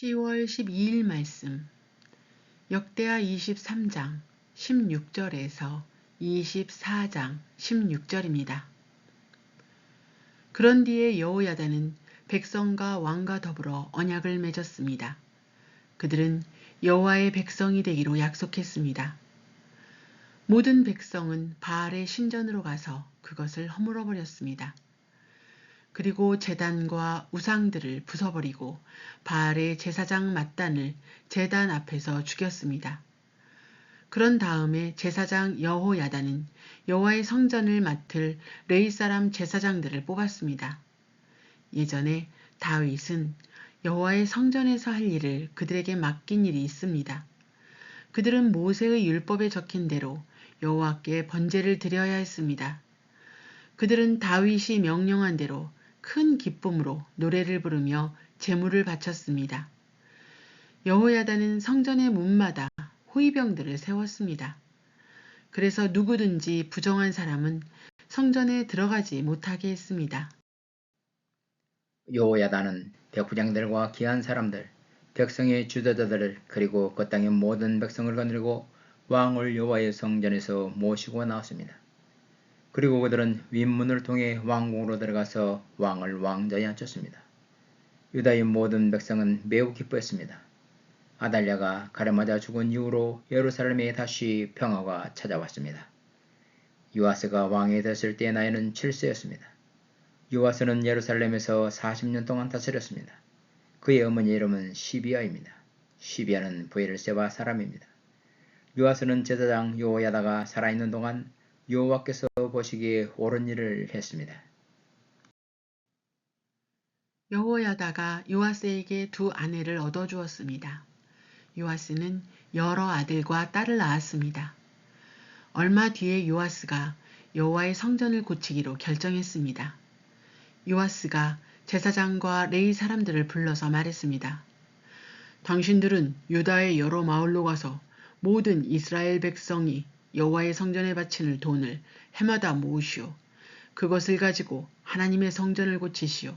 10월 12일 말씀 역대하 23장 16절에서 24장 16절입니다. 그런 뒤에 여호야다는 백성과 왕과 더불어 언약을 맺었습니다. 그들은 여호와의 백성이 되기로 약속했습니다. 모든 백성은 바알의 신전으로 가서 그것을 허물어 버렸습니다. 그리고 제단과 우상들을 부숴버리고 바알의 제사장 mat단을 제단 앞에서 죽였습니다. 그런 다음에 제사장 여호야다는 여호와의 성전을 맡을 레이 사람 제사장들을 뽑았습니다. 예전에 다윗은 여호와의 성전에서 할 일을 그들에게 맡긴 일이 있습니다. 그들은 모세의 율법에 적힌 대로 여호와께 번제를 드려야 했습니다. 그들은 다윗이 명령한 대로 큰 기쁨으로 노래를 부르며 제물을 바쳤습니다. 여호야다는 성전의 문마다 호위병들을 세웠습니다. 그래서 누구든지 부정한 사람은 성전에 들어가지 못하게 했습니다. 여호야다는 백부장들과 귀한 사람들, 백성의 주도자들을 그리고 그 땅의 모든 백성을 거느리고 왕을 여호와의 성전에서 모시고 나왔습니다. 그리고 그들은 윗문을 통해 왕궁으로 들어가서 왕을 왕자에 앉혔습니다. 유다의 모든 백성은 매우 기뻐했습니다. 아달랴가 가르마자 죽은 이후로 예루살렘에 다시 평화가 찾아왔습니다. 유아스가 왕이 됐을 때 나이는 7세였습니다. 유아스는 예루살렘에서 40년 동안 다스렸습니다. 그의 어머니 이름은 시비아입니다. 시비아는 부엘세바 사람입니다. 유아스는 제사장 요야다가 살아있는 동안 여호와께서 보시기에 옳은 일을 했습니다. 여호야다가 요아스에게 두 아내를 얻어주었습니다. 요아스는 여러 아들과 딸을 낳았습니다. 얼마 뒤에 요아스가 여호와의 성전을 고치기로 결정했습니다. 요아스가 제사장과 레이 사람들을 불러서 말했습니다. 당신들은 유다의 여러 마을로 가서 모든 이스라엘 백성이 여호와의 성전에 바치는 돈을 해마다 모으시오. 그것을 가지고 하나님의 성전을 고치시오.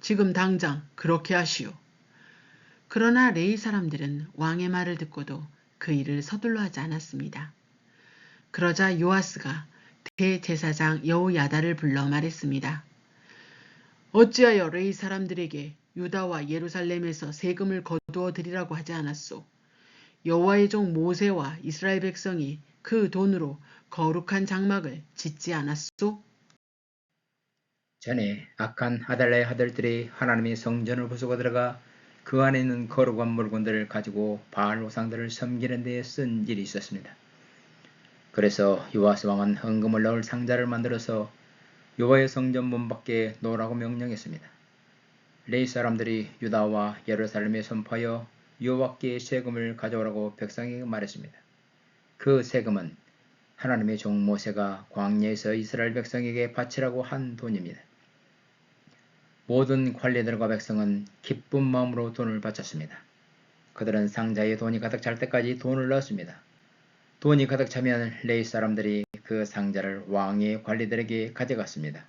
지금 당장 그렇게 하시오. 그러나 레이 사람들은 왕의 말을 듣고도 그 일을 서둘러 하지 않았습니다. 그러자 요아스가 대제사장 여호야다를 불러 말했습니다. 어찌하여 레이 사람들에게 유다와 예루살렘에서 세금을 거두어 드리라고 하지 않았소? 여호와의 종 모세와 이스라엘 백성이 그 돈으로 거룩한 장막을 짓지 않았소? 전에 악한 하달라의 아들들이 하나님의 성전을 부수고 들어가 그 안에 있는 거룩한 물건들을 가지고 바알 우상들을 섬기는 데에 쓴 일이 있었습니다. 그래서 요아스 왕은 헌금을 넣을 상자를 만들어서 요호의 성전 문 밖에 놓으라고 명령했습니다. 레이 사람들이 유다와 예루살렘에 선포하여 여호와께 세금을 가져오라고 백성에게 말했습니다. 그 세금은 하나님의 종 모세가 광야에서 이스라엘 백성에게 바치라고 한 돈입니다. 모든 관리들과 백성은 기쁜 마음으로 돈을 바쳤습니다. 그들은 상자에 돈이 가득 찰 때까지 돈을 넣었습니다. 돈이 가득 차면 레이 사람들이 그 상자를 왕의 관리들에게 가져갔습니다.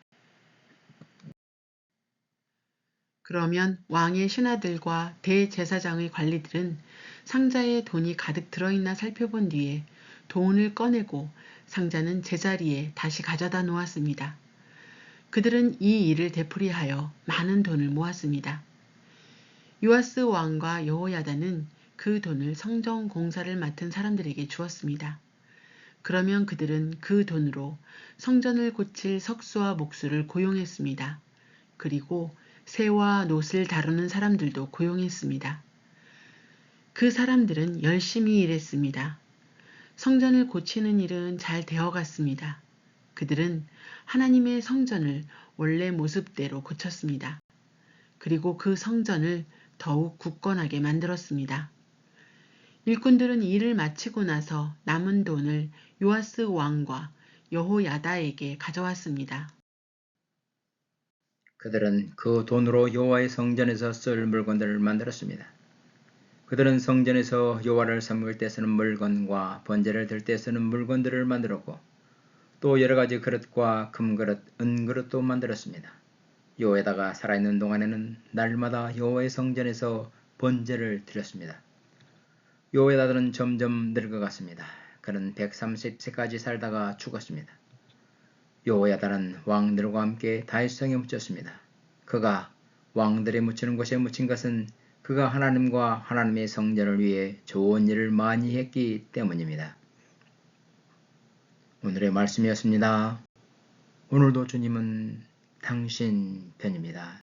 그러면 왕의 신하들과 대제사장의 관리들은 상자에 돈이 가득 들어있나 살펴본 뒤에 돈을 꺼내고 상자는 제자리에 다시 가져다 놓았습니다. 그들은 이 일을 되풀이하여 많은 돈을 모았습니다. 요아스 왕과 여호야다는 그 돈을 성정 공사를 맡은 사람들에게 주었습니다. 그러면 그들은 그 돈으로 성전을 고칠 석수와 목수를 고용했습니다. 그리고 새와 놋을 다루는 사람들도 고용했습니다. 그 사람들은 열심히 일했습니다. 성전을 고치는 일은 잘 되어갔습니다. 그들은 하나님의 성전을 원래 모습대로 고쳤습니다. 그리고 그 성전을 더욱 굳건하게 만들었습니다. 일꾼들은 일을 마치고 나서 남은 돈을 요아스 왕과 여호야다에게 가져왔습니다. 그들은 그 돈으로 여호와의 성전에서 쓸 물건들을 만들었습니다. 그들은 성전에서 여호와를 섬길 때 쓰는 물건과 번제를 들 때 쓰는 물건들을 만들었고 또 여러 가지 그릇과 금그릇, 은그릇도 만들었습니다. 여호에다가 살아있는 동안에는 날마다 여호와의 성전에서 번제를 드렸습니다. 요에다들은 점점 늙어갔습니다. 그는 130세까지 살다가 죽었습니다. 요야다는 왕들과 함께 다윗성에 묻혔습니다. 그가 왕들에 묻히는 곳에 묻힌 것은 그가 하나님과 하나님의 성전을 위해 좋은 일을 많이 했기 때문입니다. 오늘의 말씀이었습니다. 오늘도 주님은 당신 편입니다.